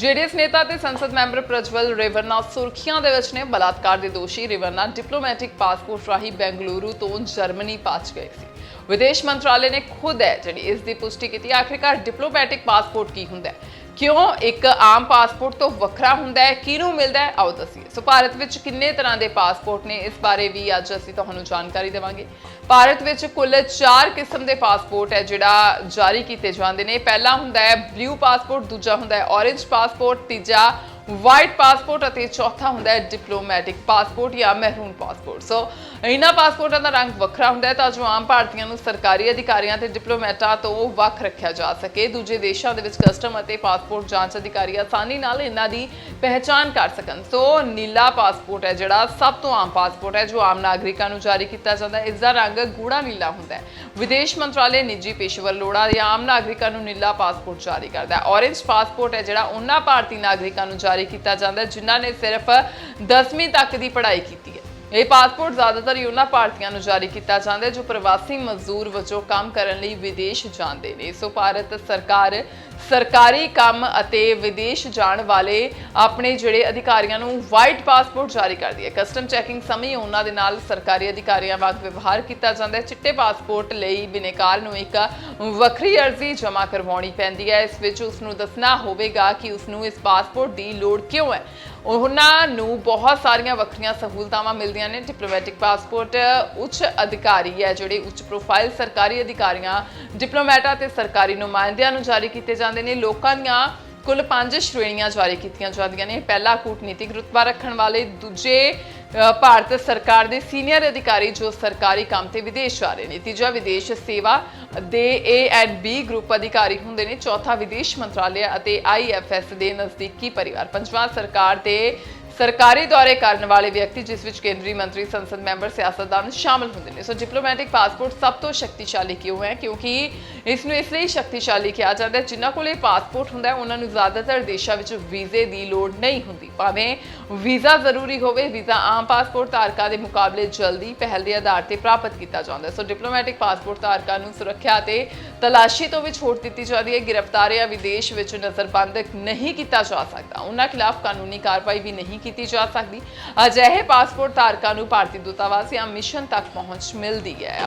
JDS ਨੇਤਾ ਤੇ ਸੰਸਦ ਮੈਂਬਰ ਪ੍ਰਜਵਲ ਰੇਵਰਨਾ ਸੁਰਖੀਆਂ ਦੇ ਵਿੱਚ ਨੇ ਬਲਾਤਕਾਰ ਦੇ ਦੋਸ਼ੀ ਰੇਵਰਨਾ ਡਿਪਲੋਮੈਟਿਕ ਪਾਸਪੋਰਟ ਰਾਹੀਂ ਬੈਂਗਲੁਰੂ ਤੋਂ ਜਰਮਨੀ ਪਹੁੰਚ ਗਏ ਸੀ। ਵਿਦੇਸ਼ ਮੰਤਰਾਲੇ ਨੇ ਖੁਦ ਹੈ ਜਿਹੜੀ ਇਸ ਦੀ ਪੁਸ਼ਟੀ ਕੀਤੀ, ਆਖਿਰਕਾਰ ਡਿਪਲੋਮੈਟਿਕ ਪਾਸਪੋਰਟ ਕੀ ਹੁੰਦਾ ਹੈ? ਕਿਉਂ ਇੱਕ ਆਮ ਪਾਸਪੋਰਟ ਤੋਂ ਵੱਖਰਾ ਹੁੰਦਾ ਹੈ? ਕਿਹਨੂੰ ਮਿਲਦਾ ਹੈ? ਆਓ ਦੱਸੀਏ। ਸੋ ਭਾਰਤ ਵਿੱਚ ਕਿੰਨੇ ਤਰ੍ਹਾਂ ਦੇ ਪਾਸਪੋਰਟ ਨੇ? ਇਸ ਬਾਰੇ ਵੀ ਅੱਜ ਅਸੀਂ ਤੁਹਾਨੂੰ ਜਾਣਕਾਰੀ ਦੇਵਾਂਗੇ। ਭਾਰਤ ਵਿੱਚ ਕੁੱਲ 4 ਕਿਸਮ ਦੇ ਪਾਸਪੋਰਟ ਹੈ, ਜਿਹੜਾ ਜਾਰੀ ਕੀਤੇ ਜਾਂਦੇ ਨੇ। ਪਹਿਲਾ ਹੁੰਦਾ ਹੈ ਬਲੂ ਪਾਸਪੋਰਟ, ਦੂਜਾ ਹੁੰਦਾ ਹੈ orange ਪਾਸਪੋਰਟ, ਤੀਜਾ ਵਾਈਟ ਪਾਸਪੋਰਟ ਅਤੇ ਚੌਥਾ ਹੁੰਦਾ ਹੈ ਡਿਪਲੋਮੈਟਿਕ ਪਾਸਪੋਰਟ ਜਾਂ ਮਹਿਰੂਨ ਪਾਸਪੋਰਟ ਸੋ ਇਹਨਾਂ ਪਾਸਪੋਰਟਾਂ ਦਾ ਰੰਗ ਵੱਖਰਾ ਹੁੰਦਾ ਹੈ ਤਾਂ ਜੋ ਆਮ ਭਾਰਤੀਆਂ ਨੂੰ ਸਰਕਾਰੀ ਅਧਿਕਾਰੀਆਂ ਤੇ ਡਿਪਲੋਮੈਟਾਂ ਤੋਂ ਵੱਖ ਰੱਖਿਆ ਜਾ ਸਕੇ। ਦੂਜੇ ਦੇਸ਼ਾਂ ਦੇ ਵਿੱਚ ਕਸਟਮ ਅਤੇ ਪਾਸਪੋਰਟ ਜਾਂਚ ਅਧਿਕਾਰੀ ਆਸਾਨੀ ਨਾਲ ਇਹਨਾਂ ਦੀ ਪਹਿਚਾਣ ਕਰ ਸਕਣ। ਸੋ ਨੀਲਾ ਪਾਸਪੋਰਟ ਹੈ ਜਿਹੜਾ ਸਭ ਤੋਂ ਆਮ ਪਾਸਪੋਰਟ ਹੈ ਜੋ ਆਮ ਨਾਗਰਿਕਾਂ ਨੂੰ ਜਾਰੀ ਕੀਤਾ ਜਾਂਦਾ ਹੈ। ਇਸ ਦਾ ਰੰਗ ਗੂੜਾ ਨੀਲਾ ਹੁੰਦਾ ਹੈ। ਵਿਦੇਸ਼ ਮੰਤਰਾਲੇ ਨਿੱਜੀ ਪੇਸ਼ੇਵਰ ਲੋੜਾਂ ਜਾਂ ਆਮ ਨਾਗਰਿਕਾਂ ਨੂੰ ਨੀਲਾ ਪਾਸਪੋਰਟ ਜਾਰੀ ਕਰਦਾ ਹੈ। Orange ਪਾਸਪੋਰਟ ਹੈ ਜਿਹੜਾ ਉਹਨਾਂ ਭਾਰਤੀ ਨਾਗਰਿਕਾਂ ਨੂੰ ਜਾਰੀ ਕੀਤਾ ਜਾਂਦਾ ਹੈ, ਜਿਨ੍ਹਾਂ ਨੇ ਸਿਰਫ 10ਵੀਂ ਤੱਕ ਦੀ ਪੜ੍ਹਾਈ ਕੀਤੀ ਹੈ। ਇਹ ਪਾਸਪੋਰਟ ਜ਼ਿਆਦਾਤਰ ਉਹਨਾਂ ਭਾਰਤੀਆਂ ਨੂੰ ਜਾਰੀ ਕੀਤਾ ਜਾਂਦਾ ਹੈ, ਜੋ ਪ੍ਰਵਾਸੀ ਮਜ਼ਦੂਰ ਵਜੋਂ ਕੰਮ ਕਰਨ ਲਈ ਵਿਦੇਸ਼ ਜਾਂਦੇ ਨੇ। ਸੋ ਭਾਰਤ ਸਰਕਾਰ ਸਰਕਾਰੀ ਕੰਮ ਅਤੇ ਵਿਦੇਸ਼ ਜਾਣ ਵਾਲੇ ਆਪਣੇ ਜਿਹੜੇ ਅਧਿਕਾਰੀਆਂ ਨੂੰ ਵਾਈਟ ਪਾਸਪੋਰਟ ਜਾਰੀ ਕਰਦੀ ਹੈ ਕਸਟਮ ਚੈਕਿੰਗ ਸਮੇਂ ਉਹਨਾਂ ਦੇ ਨਾਲ ਸਰਕਾਰੀ ਅਧਿਕਾਰੀਆਂ ਵਾਂਗ ਵਿਵਹਾਰ ਕੀਤਾ ਜਾਂਦਾ ਹੈ। ਚਿੱਟੇ ਪਾਸਪੋਰਟ ਲਈ ਬਿਨੇਕਾਰ ਨੂੰ ਇੱਕ ਵੱਖਰੀ ਅਰਜ਼ੀ ਜਮ੍ਹਾਂ ਕਰਵਾਉਣੀ ਪੈਂਦੀ ਹੈ। ਇਸ ਵਿੱਚ ਉਸ ਨੂੰ ਦੱਸਣਾ ਹੋਵੇਗਾ ਕਿ ਉਸ ਨੂੰ ਇਸ ਪਾਸਪੋਰਟ ਦੀ ਲੋੜ ਕਿਉਂ ਹੈ। ਉਹਨਾਂ ਨੂੰ ਬਹੁਤ ਸਾਰੀਆਂ ਵੱਖਰੀਆਂ ਸਹੂਲਤਾਵਾਂ ਮਿਲਦੀਆਂ ਨੇ। ਡਿਪਲੋਮੈਟਿਕ ਪਾਸਪੋਰਟ ਉੱਚ ਅਧਿਕਾਰੀ ਹੈ, ਜਿਹੜੇ ਉੱਚ ਪ੍ਰੋਫਾਈਲ ਸਰਕਾਰੀ ਅਧਿਕਾਰੀਆਂ ਡਿਪਲੋਮੈਟਾਂ ਤੇ ਸਰਕਾਰੀ ਨੁਮਾਇੰਦਿਆਂ ਨੂੰ ਜਾਰੀ ਕੀਤੇ ਜਾਂਦੇ ਨੇ, ਲੋਕਾਂ ਦੀਆਂ ਕੁੱਲ ਪੰਜ ਸ਼੍ਰੇਣੀਆਂ ਜਾਰੀ ਕੀਤੀਆਂ ਜਾਂਦੀਆਂ ਨੇ। ਪਹਿਲਾ ਕੂਟਨੀਤਿਕ ਰੁਤਬਾ ਰੱਖਣ ਵਾਲੇ, ਦੂਜੇ ਭਾਰਤ ਸਰਕਾਰ ਦੇ ਸੀਨੀਅਰ ਅਧਿਕਾਰੀ ਜੋ ਸਰਕਾਰੀ ਕੰਮ ਤੇ ਵਿਦੇਸ਼ ਜਾ ਰਹੇ ਨੇ। ਤੀਜਾ ਵਿਦੇਸ਼ ਸੇਵਾ ਦੇ ਏ ਐਂਡ ਬੀ ਗਰੁੱਪ ਅਧਿਕਾਰੀ ਹੁੰਦੇ ਨੇ। ਚੌਥਾ ਵਿਦੇਸ਼ ਮੰਤਰਾਲੇ ਅਤੇ ਆਈਐਫਐਸ ਦੇ ਨਜ਼ਦੀਕੀ ਪਰਿਵਾਰ। ਪੰਜਵਾਂ ਸਰਕਾਰ ਦੇ ਸਰਕਾਰੀ ਦੌਰੇ ਕਰਨ ਵਾਲੇ ਵਿਅਕਤੀ, ਜਿਸ ਵਿੱਚ ਕੇਂਦਰੀ ਮੰਤਰੀ, ਸੰਸਦ ਮੈਂਬਰ, ਸਿਆਸਤਦਾਨ ਸ਼ਾਮਲ ਹੁੰਦੇ ਨੇ। ਸੋ ਡਿਪਲੋਮੈਟਿਕ ਪਾਸਪੋਰਟ ਸਭ ਤੋਂ ਸ਼ਕਤੀਸ਼ਾਲੀ ਕਿਉਂ ਹੈ? ਕਿਉਂਕਿ ਇਸ ਨੂੰ ਇਸ ਲਈ ਸ਼ਕਤੀਸ਼ਾਲੀ ਕਿਹਾ ਜਾਂਦਾ ਹੈ, ਜਿਨ੍ਹਾਂ ਕੋਲ ਇਹ ਪਾਸਪੋਰਟ ਹੁੰਦਾ ਹੈ, ਉਹਨਾਂ ਨੂੰ ਜ਼ਿਆਦਾਤਰ ਦੇਸ਼ਾਂ ਵਿੱਚ ਵੀਜ਼ੇ ਦੀ ਲੋੜ ਨਹੀਂ ਹੁੰਦੀ। ਭਾਵੇਂ ਵੀਜ਼ਾ ਜ਼ਰੂਰੀ ਹੋਵੇ, ਵੀਜ਼ਾ ਆਮ ਪਾਸਪੋਰਟ ਧਾਰਕਾਂ ਦੇ ਮੁਕਾਬਲੇ ਜਲਦੀ ਪਹਿਲ ਦੇ ਆਧਾਰ ਤੇ ਪ੍ਰਾਪਤ ਕੀਤਾ ਜਾਂਦਾ ਹੈ। ਸੋ ਡਿਪਲੋਮੈਟਿਕ ਪਾਸਪੋਰਟ ਧਾਰਕਾਂ ਨੂੰ ਸੁਰੱਖਿਆ ਤੇ ਤਲਾਸ਼ੀ ਤੋਂ ਵੀ ਛੋਟ ਦਿੱਤੀ ਜਾਂਦੀ ਹੈ। ਗ੍ਰਿਫਤਾਰ ਵਿਦੇਸ਼ ਵਿੱਚ ਨਜ਼ਰਬੰਦ ਨਹੀਂ ਕੀਤਾ ਜਾ ਸਕਦਾ। ਉਹਨਾਂ ਖਿਲਾਫ ਕਾਨੂੰਨੀ ਕਾਰਵਾਈ ਵੀ ਨਹੀਂ ਕੀਤੀ ਜਾ ਸਕਦੀ। ਅਜਿਹੇ ਪਾਸਪੋਰਟ ਧਾਰਕਾਂ ਨੂੰ ਭਾਰਤੀ ਦੂਤਾਵਾਸ ਜਾਂ ਮਿਸ਼ਨ ਤੱਕ ਪਹੁੰਚ ਮਿਲਦੀ ਹੈ।